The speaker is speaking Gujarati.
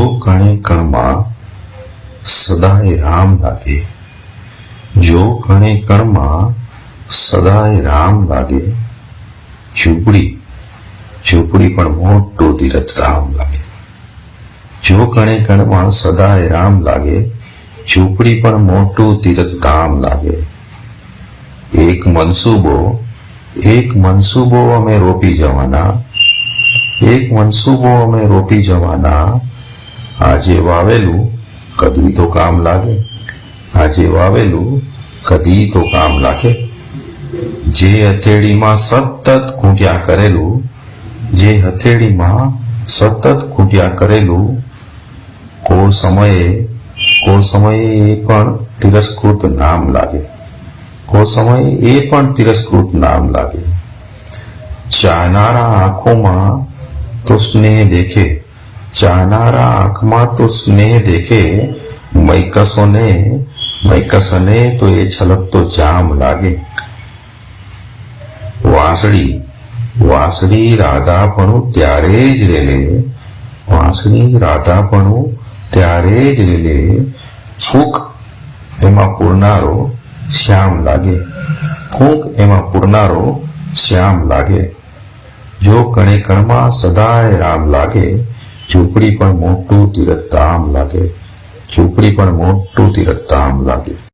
જો કણે કણમાં સદાય રામ લાગે, જો કણે કણમાં સદાય રામ લાગે, ઝૂંપડી ઝૂંપડી પણ મોટું તીર્થધામ લાગે. જો કણે કણમાં સદાય રામ લાગે, ઝૂંપડી પણ મોટું તીર્થધામ લાગે. એક મનસૂબો એક મનસૂબો અમે રોપી જવાના, એક મનસૂબો અમે રોપી જવાના આજે વાવેલું કદી તો કામ લાગે. આજે વાવેલું કદી તો કામ લાગે. જે હથેળીમાં સતત ખૂંટ્યા કરેલું, જે હથેળીમાં સતત ખૂંટ્યા કરેલું કો સમયે કો સમયે એ પણ તિરસ્કૃત નામ લાગે. કો સમયે એ પણ તિરસ્કૃત નામ લાગે. ચાહનારા આંખોમાં તો સ્નેહ દેખે. ચાહનારા આંખમાં તો સ્નેહ દેખે, મૈકસોને, મૈકસને તો એ છલકતો જામ લાગે. વાંસળી વાંસળી રાધાપણું ત્યારે જ રેલે વાંસળી રાધાપણું ત્યારે જ રેલે ફૂંક એમાં પૂરનારો શ્યામ લાગે. ફૂંક એમાં પૂરનારો શ્યામ લાગે. જો કણે કણમાં સદાય રામ લાગે ઝૂંપડી પણ મોટું તીરથધામ લાગે. ઝૂંપડી પણ મોટું તીરથધામ લાગે.